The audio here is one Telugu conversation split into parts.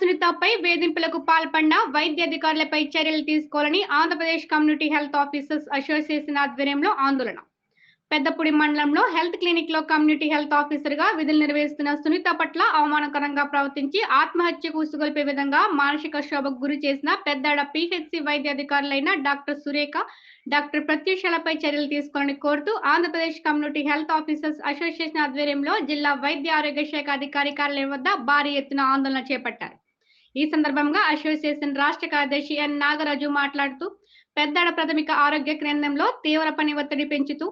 సునీతపై వేధింపులకు పాల్పడిన వైద్య అధికారులపై చర్యలు తీసుకోవాలని Andhra Pradesh community health officers association ఆధ్వర్యంలో ఆందోళన. పెద్దపూడి మండలంలో హెల్త్ క్లినిక్లో కమ్యూనిటీ హెల్త్ ఆఫీసర్గా విధులు నిర్వహిస్తున్న సునీత పట్ల అవమానకరంగా ప్రవర్తించి ఆత్మహత్యకు ఉసుగొల్పే విధంగా మానసిక శోభకు గురి చేసిన పెద్దాడ పిహెచ్సి వైద్య అధికారులైన డాక్టర్ సురేఖ డాక్టర్ ప్రత్యూషలపై చర్యలు తీసుకోవాలని కోరుతూ Andhra Pradesh community health officers association ఆధ్వర్యంలో జిల్లా వైద్య ఆరోగ్య శాఖ అధికారి కార్యాలయం వద్ద భారీ ఎత్తున ఆందోళన చేపట్టారు. ఈ సందర్భంగా అసోసియేషన్ రాష్ట్ర కార్యదర్శి ఎన్ నాగరాజు మాట్లాడుతూ పెద్దాడ ప్రాథమిక ఆరోగ్య కేంద్రంలో తీవ్ర పని ఒత్తిడి పెంచుతూ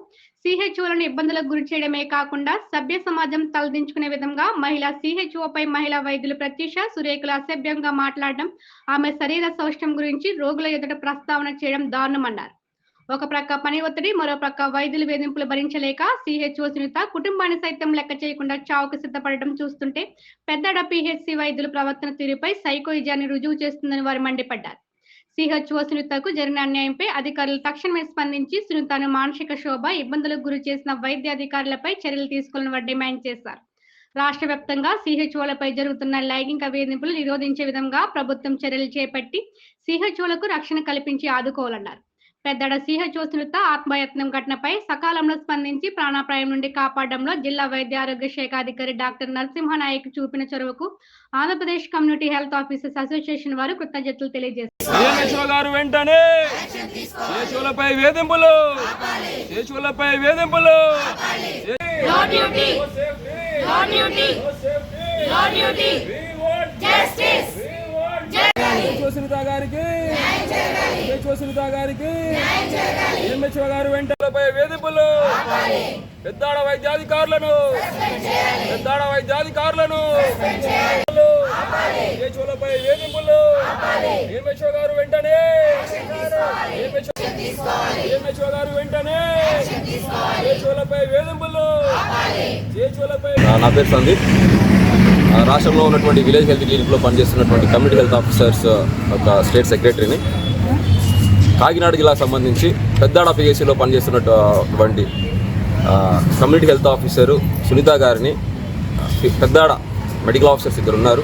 సిహెచ్ఓలను ఇబ్బందులకు గురి చేయడమే కాకుండా సభ్య సమాజం తలదించుకునే విధంగా మహిళా సిహెచ్ఓపై మహిళా వైద్యులు ప్రత్యూష సురేఖలు అసభ్యంగా మాట్లాడడం ఆమె శరీర సౌష్టం గురించి రోగుల ఎదుట ప్రస్తావన చేయడం దారుణమన్నారు. ఒక ప్రక్క పని ఒత్తిడి మరో ప్రక్క వైద్యులు వేధింపులు భరించలేక సిహెచ్ఓ సునీత కుటుంబాన్ని సైతం లెక్క చేయకుండా చావుకు సిద్ధపడడం చూస్తుంటే పెద్దడ పిహెచ్సి వైద్యుల ప్రవర్తన తీరుపై సైకోయిజాన్ని రుజువు చేస్తుందని వారు మండిపడ్డారు. సిహెచ్ఓ సునీతకు జరిగిన అన్యాయంపై అధికారులు తక్షణమే స్పందించి సునీతను మానసిక శోభ ఇబ్బందులకు గురి చేసిన వైద్య అధికారులపై చర్యలు తీసుకోవాలని వారు డిమాండ్ చేశారు. రాష్ట్ర వ్యాప్తంగా సిహెచ్ఓలపై జరుగుతున్న లైంగిక వేధింపులు నిరోధించే విధంగా ప్రభుత్వం చర్యలు చేపట్టి సిహెచ్ఓలకు రక్షణ కల్పించి ఆదుకోవాలన్నారు. పెద్దడ సిహెచ్ఓ సునీత ఆత్మయత్నం ఘటనపై సకాలంలో స్పందించి ప్రాణాపాయం నుండి కాపాడడంలో జిల్లా వైద్య ఆరోగ్య శాఖ అధికారి డాక్టర్ నరసింహనాయక్ చూపిన చొరవకు Andhra Pradesh community health officers association వారు కృతజ్ఞతలు తెలియజేస్తారు వెంటనే వేధింపులు వేధింపులు. Justice. గారికి గారు వెంటలపై వేధింపులు. పెద్దాడ వైద్యాధికారులను. పెద్దాడ వైద్యాధికారులను. శేషువులపై వేధింపులు. ఏఎంహెచ్ఓ గారు వెంటనే. ఏఎంహెచ్ఓ గారు వెంటనే. శేషువులపై వేధింపులు. ఆ, నా పేరు సందీప్. రాష్ట్రంలో ఉన్నటువంటి విలేజ్ హెల్త్ క్లినిక్లో పనిచేస్తున్నటువంటి కమ్యూనిటీ హెల్త్ ఆఫీసర్స్ ఒక స్టేట్ సెక్రటరీని కాకినాడ జిల్లాకు సంబంధించి పెద్దాడ పిఎస్సిలో పనిచేస్తున్నటువంటి కమ్యూనిటీ హెల్త్ ఆఫీసరు సునీత గారిని పెద్దాడ మెడికల్ ఆఫీసర్స్ ఇద్దరు ఉన్నారు.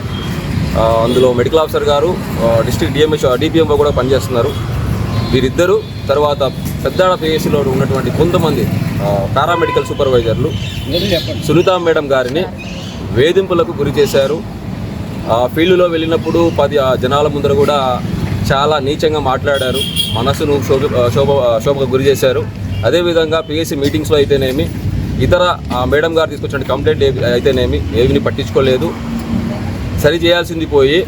అందులో మెడికల్ ఆఫీసర్ గారు డిస్ట్రిక్ట్ డిఎంహెచ్ డిపిఎంఓ కూడా పనిచేస్తున్నారు. వీరిద్దరూ తర్వాత పెద్దాడ పిఎస్సిలో ఉన్నటువంటి కొంతమంది పారామెడికల్ సూపర్వైజర్లు సునీత మేడం గారిని వేధింపులకు గురి చేశారు. ఆ ఫీల్డ్లో వెళ్ళినప్పుడు పది జనాల ముందర కూడా చాలా నీచంగా మాట్లాడారు. మనసును శోభ శోభ శోభకు గురి చేశారు. అదేవిధంగా పిఎస్సి మీటింగ్స్లో అయితేనేమి ఇతర మేడం గారు తీసుకొచ్చిన కంప్లైంట్ ఏ- అయితేనేమి ఏవిని పట్టించుకోలేదు. సరి చేయాల్సింది పోయి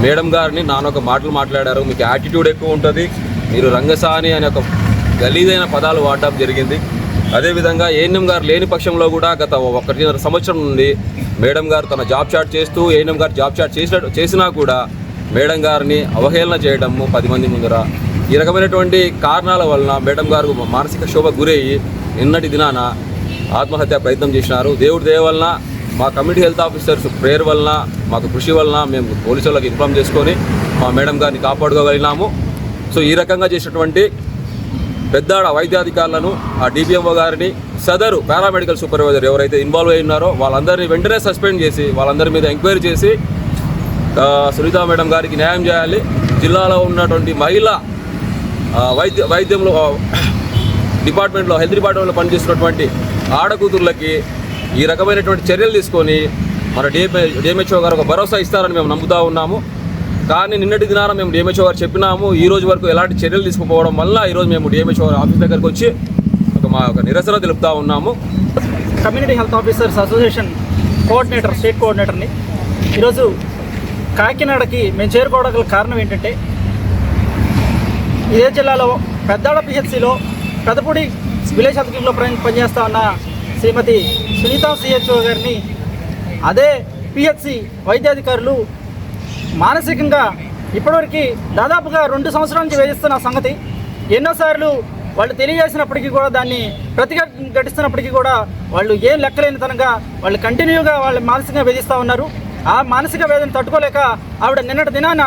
మేడం గారిని నానొక మాటలు మాట్లాడారు. మీకు యాటిట్యూడ్ ఎక్కువ ఉంటుంది. మీరు రంగసాని అనే ఒక గలీదైన పదాలు వాడడం జరిగింది. అదేవిధంగా ఏఎన్ఎం గారు లేని పక్షంలో కూడా గత ఒకటిన్నర సంవత్సరం నుండి మేడం గారు తన జాబ్ చాట్ చేస్తూ ఏఎన్ఎం గారు జాబ్ చాట్ చేసినట్టు చేసినా కూడా మేడం గారిని అవహేళన చేయడము పది మంది ముందర ఈ రకమైనటువంటి కారణాల వలన మేడం గారు మానసిక శోభ గురయ్యి నిన్నటి దినాన ఆత్మహత్య ప్రయత్నం చేసినారు. దేవుడి దయ వలన మా కమ్యూనిటీ హెల్త్ ఆఫీసర్స్ ప్రేయర్ వలన మాకు కృషి వలన మేము పోలీసు వాళ్ళకి ఇన్ఫామ్ చేసుకొని మా మేడం గారిని కాపాడుకోగలిగినాము. సో ఈ రకంగా చేసినటువంటి పెద్దాడ వైద్యాధికారులను ఆ డిపిఎంఓ గారిని సదరు పారామెడికల్ సూపర్వైజర్ ఎవరైతే ఇన్వాల్వ్ అయి ఉన్నారో వాళ్ళందరినీ వెంటనే సస్పెండ్ చేసి వాళ్ళందరి మీద ఎంక్వైరీ చేసి ఆ, సునీత మేడం గారికి న్యాయం చేయాలి. జిల్లాలో ఉన్నటువంటి మహిళ వైద్య వైద్యంలో డిపార్ట్మెంట్లో హెల్త్ డిపార్ట్మెంట్లో పనిచేస్తున్నటువంటి ఆడకూతుర్లకి ఈ రకమైనటువంటి చర్యలు తీసుకొని మన డిఎంహెచ్ఓ గారు ఒక భరోసా ఇస్తారని మేము నమ్ముతా ఉన్నాము. కానీ నిన్నటి దినాన మేము డిఎంహెచ్ఓ గారు చెప్పినాము ఈ రోజు వరకు ఎలాంటి చర్యలు తీసుకుపోవడం వల్ల ఈరోజు మేము డిఎంహెచ్ఓ గారు ఆఫీస్ దగ్గరకు వచ్చి ఒక మా ఒక నిరసన తెలుపుతా ఉన్నాము. Community health officers association coordinator state కోఆర్డినేటర్ని. ఈరోజు కాకినాడకి మేము చేరుకోవడానికి కారణం ఏంటంటే ఇదే జిల్లాలో పెద్దాడ పిహెచ్సిలో పెదపూడి విలేజ్ హెల్త్ క్లినిక్లో పనిచేస్తా ఉన్న శ్రీమతి సునీత సిహెచ్ఓ గారిని అదే పిహెచ్సి వైద్యాధికారులు మానసికంగా ఇప్పటివరకు దాదాపుగా రెండు సంవత్సరాల నుంచి వేధిస్తున్న సంగతి. ఎన్నోసార్లు వాళ్ళు తెలియజేసినప్పటికీ కూడా దాన్ని ప్రతిఘటిస్తున్నప్పటికీ కూడా వాళ్ళు ఏం లెక్కలేనితనంగా వాళ్ళు కంటిన్యూగా వాళ్ళు మానసికంగా వేధిస్తూ ఉన్నారు. ఆ మానసిక వేదన తట్టుకోలేక ఆవిడ నిన్నటి దినాన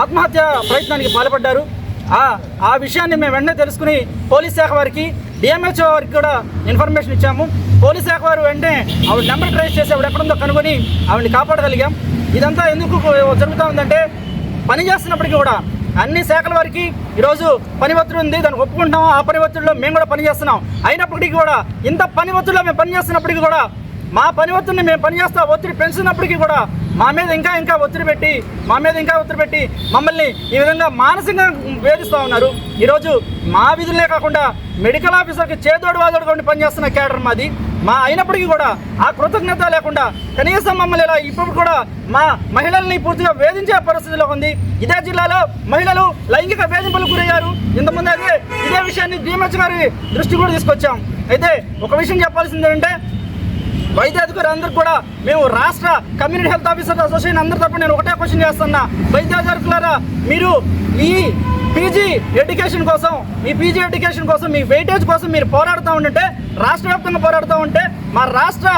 ఆత్మహత్య ప్రయత్నానికి పాల్పడ్డారు. ఆ ఆ విషయాన్ని మేము వెంటనే తెలుసుకుని పోలీస్ శాఖ వారికి డిఎంహెచ్ఓ వారికి కూడా ఇన్ఫర్మేషన్ ఇచ్చాము. పోలీస్ శాఖ వారు వెంటనే ఆవిడ నెంబర్ ట్రేస్ చేసి ఆవిడ ఎక్కడుందో కనుగొని ఆవిడని కాపాడగలిగాం. ఇదంతా ఎందుకు జరుగుతూ ఉందంటే పని చేస్తున్నప్పటికీ కూడా అన్ని శాఖల వారికి ఈరోజు పని ఒత్తిడి ఉంది. దాన్ని ఒప్పుకుంటాం ఆ పని ఒత్తిడిలో మేము కూడా పని చేస్తున్నాం. అయినప్పటికీ కూడా ఇంత పని ఒత్తిడిలో మేము పని చేస్తున్నప్పటికీ కూడా మా పని ఒత్తిడిని మేము పని చేస్తా ఒత్తిడి పెంచినప్పటికీ కూడా మా మీద ఇంకా ఇంకా ఒత్తిడి పెట్టి మా మీద ఇంకా ఒత్తిడి పెట్టి మమ్మల్ని ఈ విధంగా మానసికంగా వేధిస్తూ ఉన్నారు. ఈరోజు మా విధులనే కాకుండా మెడికల్ ఆఫీసర్కి చేదోడు వాదోడు ఉండి పనిచేస్తున్న కేడర్ మాది. మా అయినప్పటికీ కూడా ఆ కృతజ్ఞత లేకుండా కనీసం మమ్మల్ని ఇలా ఇప్పుడు కూడా మా మహిళల్ని పూర్తిగా వేధించే పరిస్థితిలో ఉంది. ఇదే జిల్లాలో మహిళలు లైంగిక వేధింపులకు గురయ్యారు. ఇంతకుముందు అదే ఇదే విషయాన్ని డిఎంహెచ్ గారి దృష్టి కూడా తీసుకొచ్చాం. అయితే ఒక విషయం చెప్పాల్సింది ఏంటంటే వైద్య అధికారులు అందరూ కూడా మేము రాష్ట్ర కమ్యూనిటీ హెల్త్ ఆఫీసర్ అసోసియేషన్ అందరి తరపున నేను ఒకటే క్వశ్చన్ చేస్తున్నా. వైద్యాధికారులారా మీరు ఈ పీజీ ఎడ్యుకేషన్ కోసం మీ పీజీ ఎడ్యుకేషన్ కోసం మీ వెయిటేజ్ కోసం మీరు పోరాడుతూ ఉంటే రాష్ట్ర వ్యాప్తంగా పోరాడుతూ ఉంటే మా రాష్ట్ర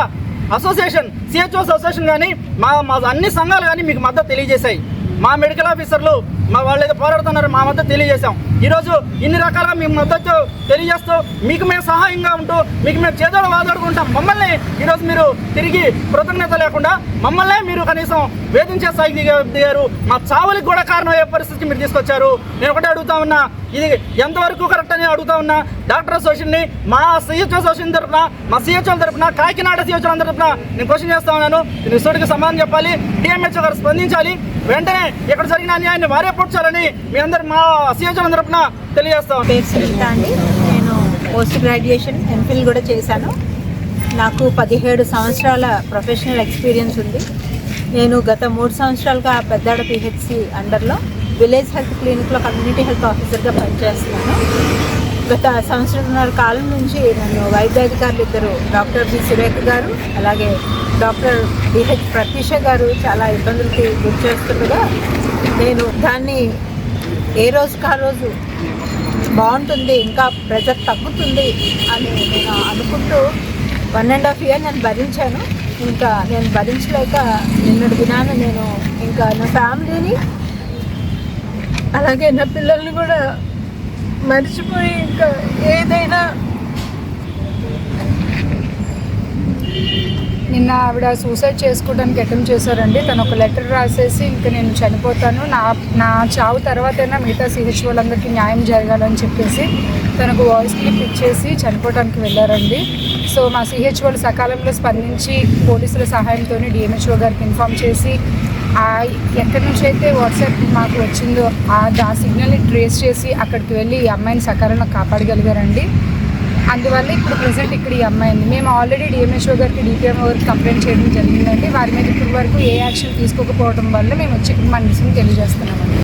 అసోసియేషన్ సిహెచ్ఓస్ అసోసియేషన్ కానీ మా మా అన్ని సంఘాలు కానీ మీకు మద్దతు తెలియజేశాయి. మా మెడికల్ ఆఫీసర్లు మా వాళ్ళు ఏదో పోరాడుతున్నారు మా మద్దతు తెలియజేశాం. ఈరోజు ఇన్ని రకాలుగా మేము మద్దతు తెలియజేస్తూ మీకు మేము సహాయంగా ఉంటూ మీకు మేము చేదోడు వాదాడుకుంటాం. మమ్మల్ని ఈరోజు మీరు తిరిగి కృతజ్ఞత లేకుండా మమ్మల్నే మీరు కనీసం వేధించే స్థాయికి దిగారు. మా చావులకు కూడా కారణం అయ్యే పరిస్థితికి మీరు తీసుకొచ్చారు. నేను ఒకటే అడుగుతా ఉన్నా ఇది ఎంతవరకు కరెక్ట్ అని అడుగుతా ఉన్నా డాక్టర్ అసోసియేషన్ని మా సిహెచ్ఓ అసోసియేషన్ తరఫున మా సిహెచ్ఓల తరఫున కాకినాడ సిహెచ్ఓ తరఫున నేను క్వశ్చన్ చేస్తా ఉన్నాను. నేను సూటికి సమాధానం చెప్పాలి. డిఎంహెచ్ఓ గారు స్పందించాలి. వెంటనే ఇక్కడ జరిగిన అన్యాయాన్ని వారే పూడ్చాలని మీ అందరు మా సిహెచ్ఓ తరఫున తెలియజేస్తాం పేరు సునీత అండి. నేను పోస్ట్ గ్రాడ్యుయేషన్ ఎంఫిల్ కూడా చేశాను. నాకు పదిహేడు సంవత్సరాల ప్రొఫెషనల్ ఎక్స్పీరియన్స్ ఉంది. నేను గత మూడు సంవత్సరాలుగా పెద్దాడ పిహెచ్సి అండర్లో విలేజ్ హెల్త్ క్లినిక్లో కమ్యూనిటీ హెల్త్ ఆఫీసర్గా పనిచేస్తున్నాను. గత సంవత్సరంన్నర కాలం నుంచి నన్ను వైద్యాధికారులు ఇద్దరు డాక్టర్ బి సురేఖ గారు అలాగే డాక్టర్ బిహెచ్ ప్రతీష గారు చాలా ఇబ్బందులకి గురి చేస్తుండగా నేను దాన్ని ఏ రోజుకి ఆ రోజు బాగుంటుంది ఇంకా ప్రెజర్ తగ్గుతుంది అని నేను అనుకుంటూ వన్ అండ్ హాఫ్ ఇయర్ నేను భరించాను. ఇంకా నేను భరించలేక నిన్నటి దినాన నేను ఇంకా నా ఫ్యామిలీని అలాగే నా పిల్లల్ని కూడా మర్చిపోయి ఇంకా ఏదైనా. నిన్న ఆవిడ సూసైడ్ చేసుకోవడానికి అటెంప్ట్ చేశారండి. తను ఒక లెటర్ రాసేసి ఇంకా నేను చనిపోతాను. నా నా చావు తర్వాతైనా మిగతా సిహెచ్ వాళ్ళందరికీ న్యాయం జరగాలని చెప్పేసి తనకు వాయిస్ క్లిప్ ఇచ్చేసి చనిపోవడానికి వెళ్ళారండి. సో మా సిహెచ్ వాళ్ళు సకాలంలో స్పందించి పోలీసుల సహాయంతో డిఎంహెచ్ఓ గారికి ఇన్ఫామ్ చేసి ఎక్కడి నుంచి అయితే వాట్సాప్ మాకు వచ్చిందో ఆ సిగ్నల్ని ట్రేస్ చేసి అక్కడికి వెళ్ళి ఈ అమ్మాయిని సకాలంలో కాపాడగలిగారండి. అందువల్ల ఇప్పుడు ప్రజెంట్ ఇక్కడ ఈ అమ్మాయి ఉంది. మేము ఆల్రెడీ డిఎంఎస్ఓ గారికి డిపిఎం గారికి కంప్లైంట్ చేయడం జరిగిందండి. వారి మీద ఇప్పటి వరకు ఏ యాక్షన్ తీసుకోకపోవడం వల్ల మేము వచ్చి ఇక్కడ మన తెలియజేస్తున్నామండి.